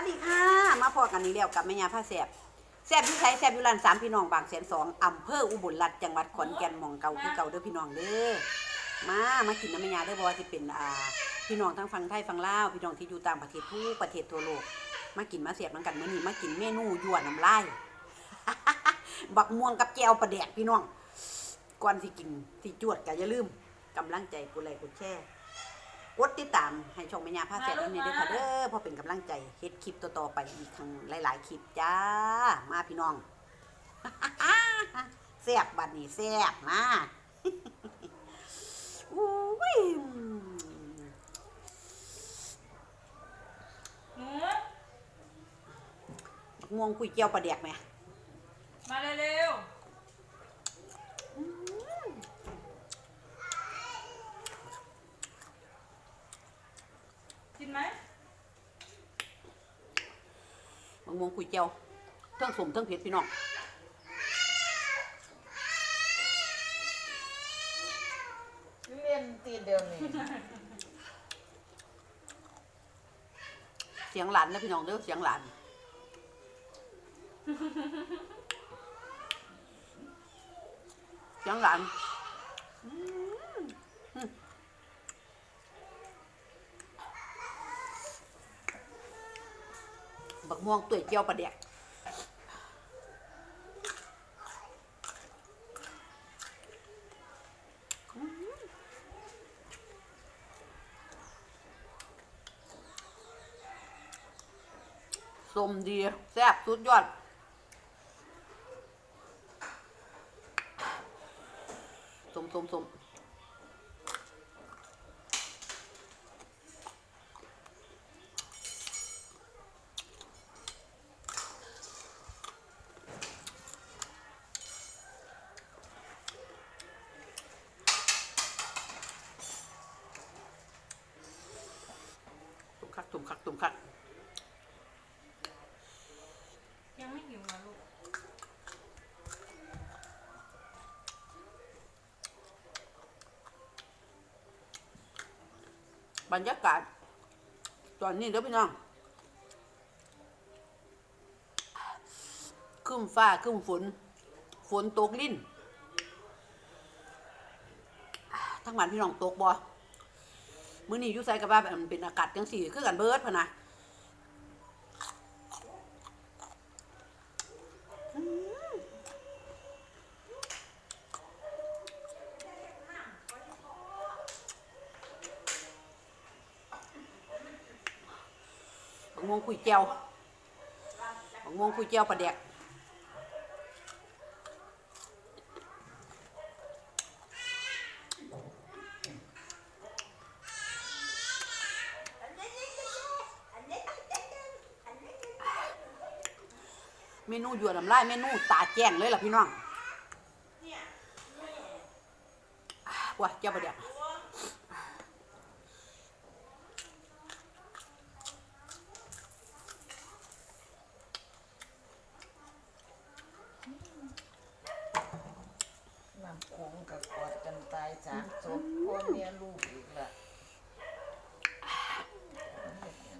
วัสดีค่ะ มาพอกันนี้แล้วกับแม่ยาผ้าแสบแสบที่ใช้แสบอยู่ร้านสามพี่น้องบางแสนสองอำเภออุบลรัตน์จังหวัดขอนแก่นมองเก่าคือเก่าเด้อพี่น้องเด้อมามากินน้ำแม่ยาเด้อบ่ว่าสิเป็นอ่าพี่น้องทั้งฝั่งไทยฝั่งลาวพี่น้องที่อยู่ต่างประเทศทุกประเทศทั่วโลก มากินมาเสียบน้ำกันมื้อนี้มากินเมนูยั่วน้ำลายบักม่วงกับแก้วปลาแดกพี่น้องก่อนสิกินสิจวดก็อย่าลืมกำลังใจกดไลกดแชร์ กดติดตามให้ช่องแม่ยาผ้าแสบนั่นเองด้วยค่ะเด้อเพอเป็นกำลังใจเฮ็ดคลิปต่อๆไปอีกครั้งหลาย ๆ คลิปจ้า มาพี่น้องแซ่บบัดนี้แซ่บมาอุ้ยหนูบักม่วงคุยเจียวปลาแดกไหมมาเร็วๆกิน ไหมบักม่วงคุยเจียวเทิงสมเทิงเผ็ดพี่น้องเรียนตีเดียวนี่เสียงหลานแล้วพี่น้องเด้อเสียงหลานเสียงหลานอืมอืมบัก ม่วงตุ๋ยเจียวปลาแดกสมดีแซ่บสุดยอดสมสมสม ตุ่มคักตุ่มคักตุ่มคักยังไม่หิวนะลูกบรรยากาศ ตอนนี้เด้อพี่น้องครึ้มฟ้าครึ้มฝน ฝนตกลิ้น ทั้งบ้านพี่น้องตกบ่ มื้อนี้อยู่ไสกับว่ามันเป็นอากาศจังสี่คือกันเบิดพะนะอืมบักม่วงคุยแก้วบักม่วงคุยแก้วปลาแดก เมนูหยวดน้ำลายเมนูตาแจ้งเลยล่ะพี่น้องว้าเจ้าประเดี๋ยวน้ำโขงกับกอดกันตายสามศพพ่อเมียลูกอีกละ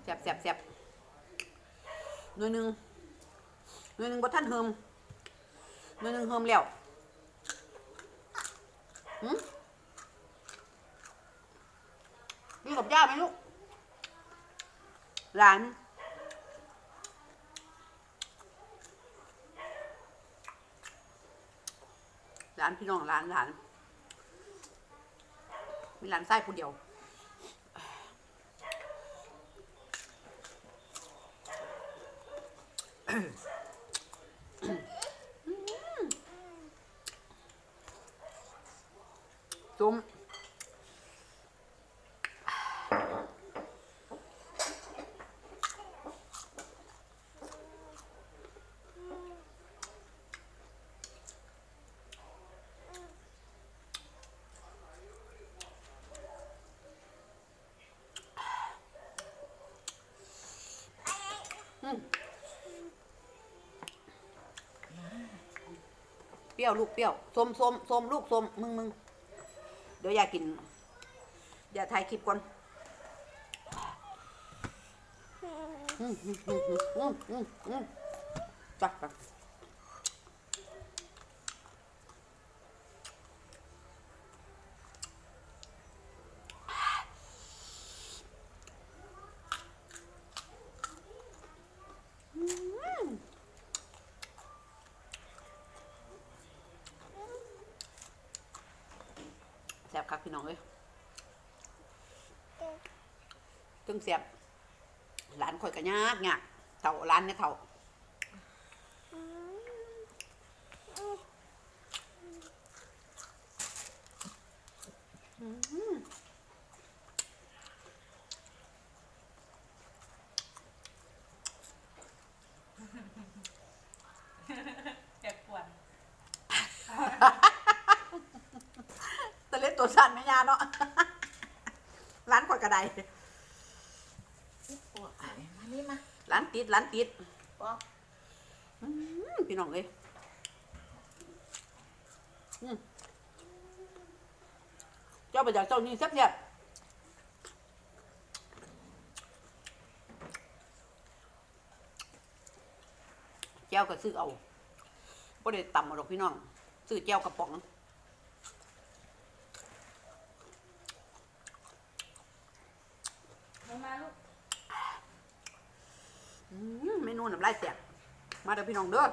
แซ่บแซ่บแซ่บหน่วยหนึ่ง หน่วยหนึ่งบ่ท่านเฮิมหน่วยหนึ่งเฮิมแล้วหืมนี่กับย่าไหมลูกหลานหลานพี่น้องหลานหลานมีหลานไส้ผู้เดียวมอืมเปรี้ยวลูกเปรี้ยวส้มส้มส้มลูกส้มมึงมึงเดี๋ยวอยากกิน อย่าถ่ายคลิปก่อนอืมอืมอืมอืมอืมอืมอืมจ้ะจ้ะแซ่บ ครับพี่น้องเอ้ยตึงเสียบร้านข่อยก็ยากยากเต่าร้านเนี่ยเต่าอืม เจ็บปวด ตะเล็ดตัวสั่นไม่ยาเนาะร้านข่อยกระไดปวดไหนมานี่มาร้านติดร้านติดปอกอืมพี่น้องเอ้ยอืมเจ้าไปจากเจ้านี่แซ่บๆแจ้วก็ซื้อเอาบ่ได้ต่ำมาหรอกพี่น้อง ซื้อแจ้วกระป๋อง มาลูกอืมเมนูน้ำลายแตกมาเด้อพี่น้องเด้อ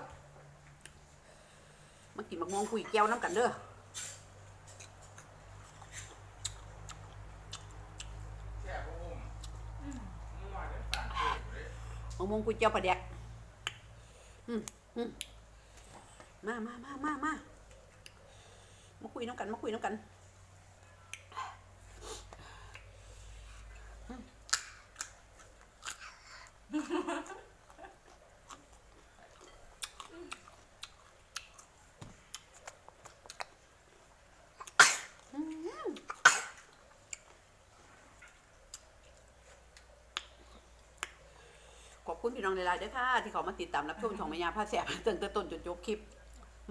มากินมะม่วงคุยแก้วน้ำกันเด้อมังงมะม่วงคุยแก้วปลาแดกอืมอืมมามามามามามาคุยน้ำกัน มาคุยน้ำกันอืมขอบ คุณพี่น้องหลายๆเด้อค่ะ ที่เขามาติดตามรับชมช่องแม่ยาผ้าแสบตั้งแต่ต้นจนจบคลิป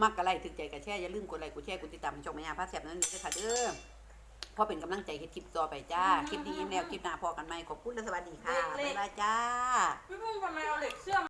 มักกะไลค์ถึงใจกระแช่อย่าลืมกดไลค์กดแชร์กดติดตามช่องแม่ยาผ้าแสบนั้นด้วยค่ะเด้อเพราะเป็นกำลังใจให้คลิปต่อไปจ้าคลิปดีอิ่มแล้วคลิปหน้าพอกันไหมขอบคุณและสวัสดีค่ะบ๊ายบายจ้า พี่พุ่งทำไมเอาเหล็กเชื่อม